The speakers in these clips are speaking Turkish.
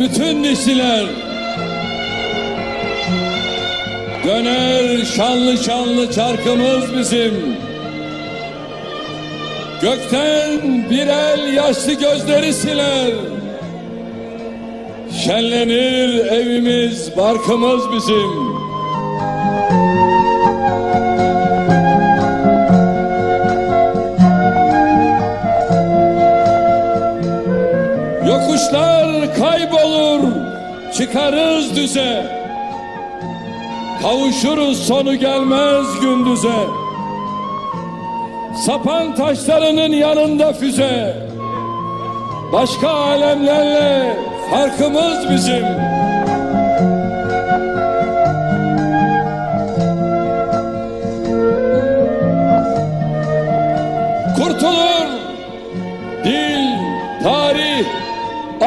bütün dişliler. Döner şanlı şanlı çarkımız bizim. Gökten bir el yaşlı gözleri siler. Şenlenir evimiz, barkımız bizim. Kaybolur, çıkarız düze. Kavuşuruz sonu gelmez gündüze. Sapan taşlarının yanında füze. Başka alemlerle farkımız bizim.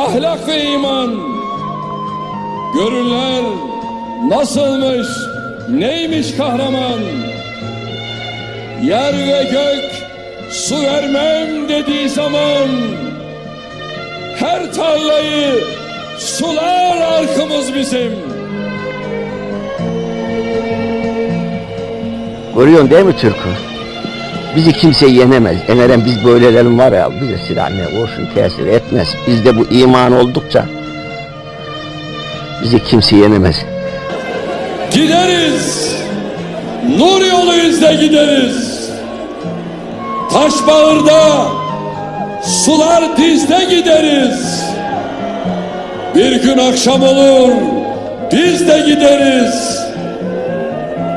Ahlak ve iman. Görürler nasılmış, neymiş kahraman. Yer ve gök su vermem dediği zaman her tarlayı sular arkamız bizim. Görüyorsun değil mi Türk'ü? Bizi kimse yenemez. Emeren biz böylelerin var ya bize silahne kurşun tesir etmez. Bizde bu iman oldukça bizi kimse yenemez. Gideriz. Nur yolu gideriz. Taş bağırda, sular dizde gideriz. Bir gün akşam olur, biz de gideriz.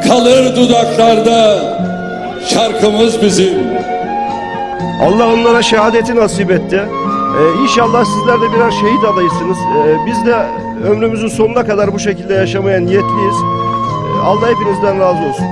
Kalır dudaklarda şarkımız bizim. Allah onlara şehadeti nasip etti. Ee, inşallah sizler de birer şehit adayısınız. Ee, biz de ömrümüzün sonuna kadar bu şekilde yaşamaya niyetliyiz. Ee, Allah hepinizden razı olsun.